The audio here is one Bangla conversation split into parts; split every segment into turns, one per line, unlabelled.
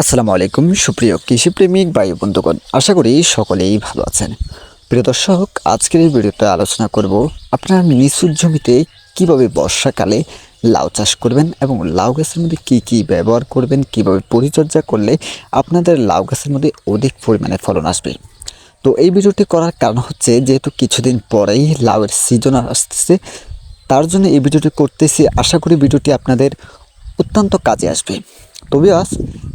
আসসালামু আলাইকুম, সুপ্রিয় কৃষিপ্রেমিক বায়ু বন্ধুগণ। আশা করি সকলেই ভালো আছেন। প্রিয় দর্শক, আজকের এই ভিডিওতে আলোচনা করব আপনার নিচুর জমিতে কীভাবে বর্ষাকালে লাউ চাষ করবেন এবং লাউ গাছের মধ্যে কি কি ব্যবহার করবেন, কীভাবে পরিচর্যা করলে আপনাদের লাউ গাছের মধ্যে অধিক পরিমাণে ফলন আসবে। তো এই ভিডিওটি করার কারণ হচ্ছে, যেহেতু কিছুদিন পরেই লাউয়ের সিজন আসতেছে, তার জন্য এই ভিডিওটি করতেছি। আশা করি ভিডিওটি আপনাদের অত্যন্ত কাজে আসবে। আজ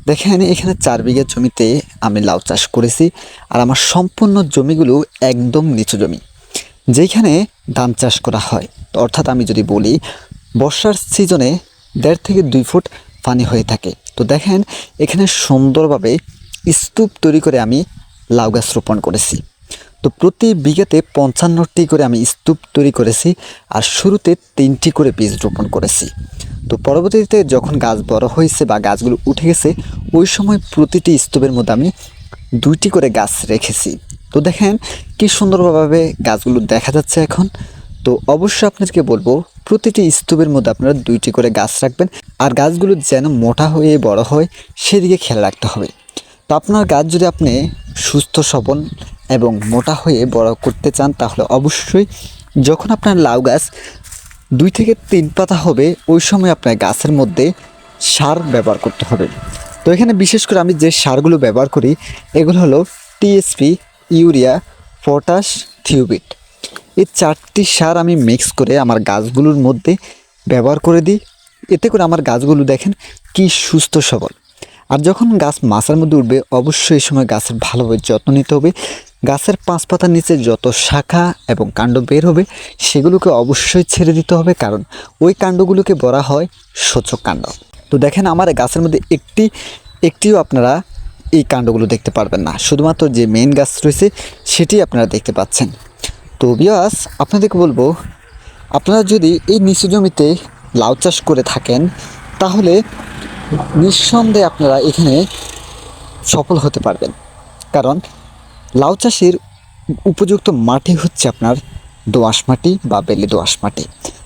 দেখেন এখানে চার বিঘা জমিতে আমি লাউ চাষ করেছি আর আমার সম্পূর্ণ জমিগুলো একদম নিচু জমি, যেখানে ধান চাষ করা হয়। তো অর্থাৎ আমি যদি বলি, বর্ষার সিজনে দেড় থেকে দুই ফুট পানি হয়ে থাকে। তো দেখেন, এখানে সুন্দরভাবে স্তূপ তৈরি করে আমি লাউ গাছ রোপণ করেছি। তো প্রতি বিঘাতে পঞ্চান্নটি করে আমি স্তূপ তৈরি করেছি আর শুরুতে তিনটি করে বীজ রোপণ করেছি। তো পরবর্তীতে যখন গাছ বড় হয়েছে বা গাছগুলো উঠে গেছে, ওই সময় প্রতিটি স্তূপের মধ্যে আমি দুইটি করে গাছ রেখেছি। তো দেখেন কি সুন্দরভাবে গাছগুলো দেখা যাচ্ছে এখন। তো অবশ্যই আপনাদেরকে বলব, প্রতিটি স্তূপের মধ্যে আপনারা দুইটি করে গাছ রাখবেন আর গাছগুলো যেন মোটা হয়ে বড় হয় সেদিকে খেয়াল রাখতে হবে। তো আপনার গাছ যদি আপনি সুস্থ, সবল এবং মোটা হয়ে বড় করতে চান তাহলে অবশ্যই যখন আপনার লাউ গাছ দুই থেকে তিন পাতা হবে, ওই সময় আপনার গাছের মধ্যে সার ব্যবহার করতে হবে। তো এখানে বিশেষ করে আমি যে সারগুলো ব্যবহার করি, এগুলো হলো টিএসপি ইউরিয়া, পটাশ থিওবিট এই চারটি সার আমি মিক্স করে আমার গাছগুলোর মধ্যে ব্যবহার করে দিই। এতে করে আমার গাছগুলো দেখেন কি সুস্থ সবল। আর যখন গাছ মাছের মধ্যে উঠবে, অবশ্যই এই সময় গাছের ভালোভাবে যত্ন নিতে হবে। গাছের পাঁচ পাতার নিচে যত শাখা এবং কাণ্ড বের হবে, সেগুলোকে অবশ্যই ছেড়ে দিতে হবে, কারণ ওই কাণ্ডগুলোকে বলা হয় সূচক কাণ্ড। তো দেখেন, আমার গাছের মধ্যে একটি, একটিও আপনারা এই কাণ্ডগুলো দেখতে পারবেন না। শুধুমাত্র যে মেইন গাছ রয়েছে, সেটি আপনারা দেখতে পাচ্ছেন। তো বিয়াস আপনাদেরকে বলব, আপনারা যদি এই নিচু জমিতে লাউ চাষ করে থাকেন, তাহলে নিঃসন্দেহে আপনারা এখানে সফল হতে পারবেন। কারণ লাউ চাষের উপযুক্ত মাটি হচ্ছে আপনার দোআঁশ মাটি বা বেলে দোআঁশ মাটি।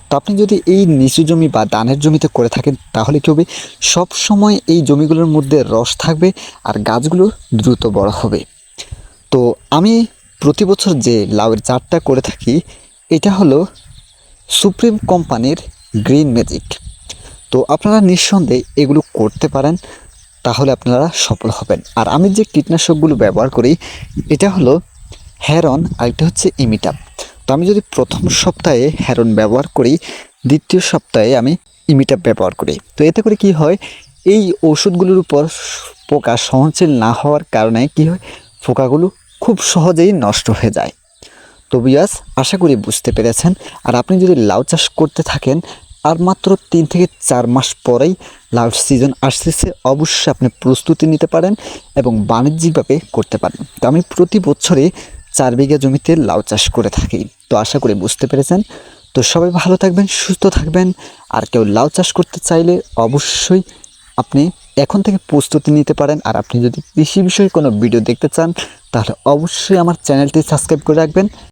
তো আপনি যদি এই নিচু জমি বা দানের জমিতে করে থাকেন, তাহলে কী হবে? সব সময় এই জমিগুলোর মধ্যে রস থাকবে আর গাছগুলো দ্রুত বড় হবে। তো আমি প্রতি বছর যে লাউয়ের চারটা করে থাকি, এটা হলো সুপ্রিম কোম্পানির গ্রিন ম্যাজিক। তো আপনারা নিঃসন্দেহে এগুলো করতে পারেন। তাহলে আপনারা সফল হবেন। আর আমি যে কীটনাশকগুলো ব্যবহার করি, এটা হলো হ্যারন আর এটা হচ্ছে ইমিটাপ তো আমি যদি প্রথম সপ্তাহে হ্যারন ব্যবহার করি, দ্বিতীয় সপ্তাহে আমি ইমিটাপ ব্যবহার করি। তো এতে করে কি হয়, এই ওষুধগুলোর উপর পোকা সহনশীল না হওয়ার কারণে কি হয়, পোকাগুলো খুব সহজেই নষ্ট হয়ে যায়। তো বিয়াস আশা করি বুঝতে পেরেছেন। আর আপনি যদি লাউ চাষ করতে থাকেন আর মাত্র তিন থেকে চার মাস পরেই লাউ সিজন আসতেছে। অবশ্যই আপনি প্রস্তুতি নিতে পারেন এবং বাণিজ্যিকভাবে করতে পারেন। তো আমি প্রতি বছরে চার বিঘা জমিতে লাউ চাষ করে থাকি। তো আশা করি বুঝতে পেরেছেন। তো সবাই ভালো থাকবেন, সুস্থ থাকবেন। আর কেউ লাউ চাষ করতে চাইলে অবশ্যই আপনি এখন থেকে প্রস্তুতি নিতে পারেন। আর আপনি যদি কৃষি বিষয়ে কোনো ভিডিও দেখতে চান, তাহলে অবশ্যই আমার চ্যানেলটি সাবস্ক্রাইব করে রাখবেন।